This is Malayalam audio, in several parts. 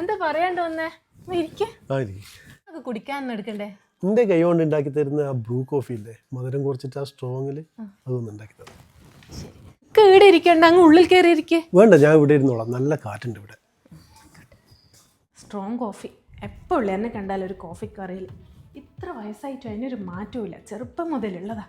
എന്താ പറയാണ്ട് വന്നേ? ഇരിക്കെ. ആരി കുടിക്കാനൊന്നും എടുക്കണ്ടേ? എന്റെ കൈ കൊണ്ട് ഉണ്ടാക്കി തരുന്ന ആ ബ്രൂ കോഫി ഇല്ലേ? മധുരം കുറച്ചിട്ട് ആ സ്ട്രോങ്ങിൽ അതൊന്നും ഉണ്ടാക്കി തന്നു ഇവിടെ ഇരിക്കണ്ട അങ്ങ് ഉള്ളിൽ കയറി ഇരിക്കേ. വേണ്ട ഞാൻ ഇവിടെ ഇരുന്നോളാം. നല്ല കാറ്റുണ്ട് ഇവിടെ. സ്ട്രോങ് കോഫി എപ്പോഴും എന്നെ കണ്ടാൽ ഒരു കോഫി കറിയിൽ ഇത്ര വയസ്സായിട്ട് അതിനൊരു മാറ്റവും ചെറുപ്പം മുതലുള്ളതാ.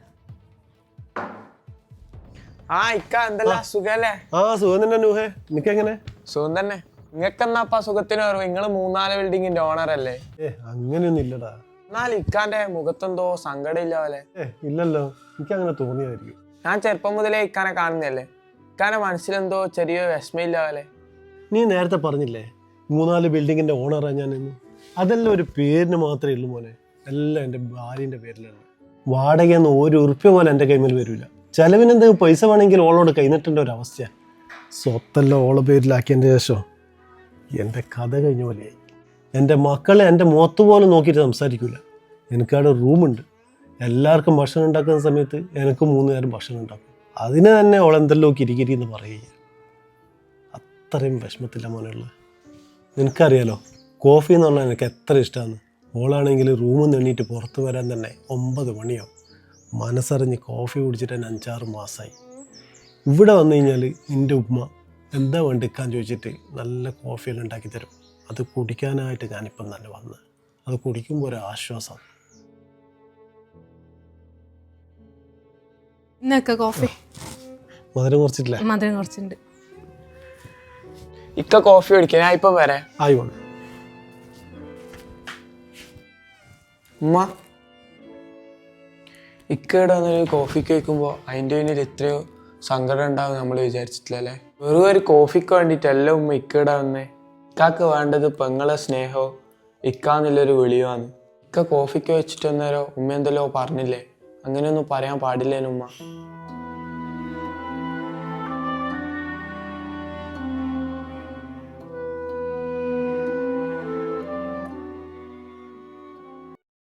ആ ഇക്ക എന്തല്ല? സുഖല്ലേ? ആ സുഖം തന്നെ നൂഹേ. നിനക്കെങ്ങനെ സുഖം തന്നെ. നിങ്ങൾക്കെന്നാ സുഖത്തിന് അറിവ് നിങ്ങൾ മൂന്നാൽ ബിൽഡിങ്ങിന്റെ ഓണർ അല്ലേ? ഏ അങ്ങനെയൊന്നും ഇല്ലടാ. എന്നാൽ ഇക്കാന്റെ മുഖത്തെന്തോ സങ്കടം ഇല്ല പോലെ. ഏ ഇല്ലല്ലോ. എനിക്ക് അങ്ങനെ തോന്നിയതായിരിക്കും. ഞാൻ ചെറുപ്പം മുതലേ ഇക്കാനെ കാണുന്നല്ലേ ഇക്കാന്റെ മനസ്സിലെന്തോ ചെറിയ വിഷമയില്ല പോലെ. നീ നേരത്തെ പറഞ്ഞില്ലേ മൂന്നാൽ ബിൽഡിങ്ങിന്റെ ഓണറാ ഞാൻ എന്ന്? അതെല്ലാം ഒരു പേരിന് മാത്രമേ ഉള്ളൂ മോനെ. എല്ലാം എന്റെ ഭാര്യന്റെ പേരിലാണ്. വാടകയൊന്നും ഒരു ഉറുപ്പ്യ പോലെ എന്റെ കൈമേൽ വരില്ല ചെലവിനെന്തെങ്കിലും പൈസ വേണമെങ്കിൽ ഓളോട് കൈനട്ടേണ്ട ഒരു അവസ്ഥയാണ് സ്വത്തെല്ലാം ഓളെ പേരിലാക്കിയതിന്റെ ശേഷം എന്റെ കഥ കഴിഞ്ഞ പോലെയായി എന്റെ മക്കളെ എന്റെ മുഖത്ത് പോലെ നോക്കിയിട്ട് സംസാരിക്കില്ല എനിക്കവിടെ റൂമുണ്ട്. എല്ലാവർക്കും ഭക്ഷണം ഉണ്ടാക്കുന്ന സമയത്ത് എനിക്ക് മൂന്ന് നേരം ഭക്ഷണം ഉണ്ടാക്കും. അതിന് തന്നെ ഓളെന്തെല്ലോ കിരികിരി എന്ന് പറയുക. അത്രയും വിഷമത്തില്ല മോനുള്ളത് നിനക്കറിയാലോ കോഫി എന്ന് പറഞ്ഞാൽ എനിക്ക് എത്ര ഇഷ്ടമാണ്. ഓളാണെങ്കിൽ റൂമിൽ നിന്ന് എണ്ണീറ്റ് പുറത്ത് വരാൻ തന്നെ ഒമ്പത് മണിയാവും. മനസ്സറിഞ്ഞ് കോഫി കുടിച്ചിട്ട് തന്നെ അഞ്ചാറ് മാസമായി. ഇവിടെ വന്നു കഴിഞ്ഞാൽ നിന്റെ ഉമ്മ എന്താ വേണ്ടിക്കാൻ ചോദിച്ചിട്ട് നല്ല കോഫിയെല്ലാം ഉണ്ടാക്കി തരും. അത് കുടിക്കാനായിട്ട് ഞാനിപ്പം തന്നെ വന്ന്. അത് കുടിക്കുമ്പോൾ ഒരു ആശ്വാസം. ഇന്നൊക്കെ കോഫി മധുരം കുറച്ചിട്ടില്ല? മധുരം കുറച്ചിട്ടുണ്ട്. ഇക്ക കോഫി കുടിക്കാൻ ഞാൻ ഇപ്പം വരാം. ആയി വേണം ഉമ്മ ഇക്കയുടെ കോഫി കോഫിക്ക് അതിന്റെ പിന്നിൽ എത്രയോ സങ്കടം ഉണ്ടാവും നമ്മൾ വിചാരിച്ചിട്ടില്ലല്ലേ? വെറും ഒരു കോഫിക്ക് വേണ്ടിയിട്ടല്ല ഉമ്മ ഇക്കയുടെ വന്നേ. ഇക്കാക്ക് വേണ്ടത് പെങ്ങളെ സ്നേഹമോ ഇക്കാന്നുള്ളൊരു വിളിയുമാണ്. ഇക്ക കോഫിക്ക് വെച്ചിട്ട് വന്നേരോ ഉമ്മ എന്തല്ലോ പറഞ്ഞില്ലേ? അങ്ങനെയൊന്നും പറയാൻ പാടില്ലേനുമ്മ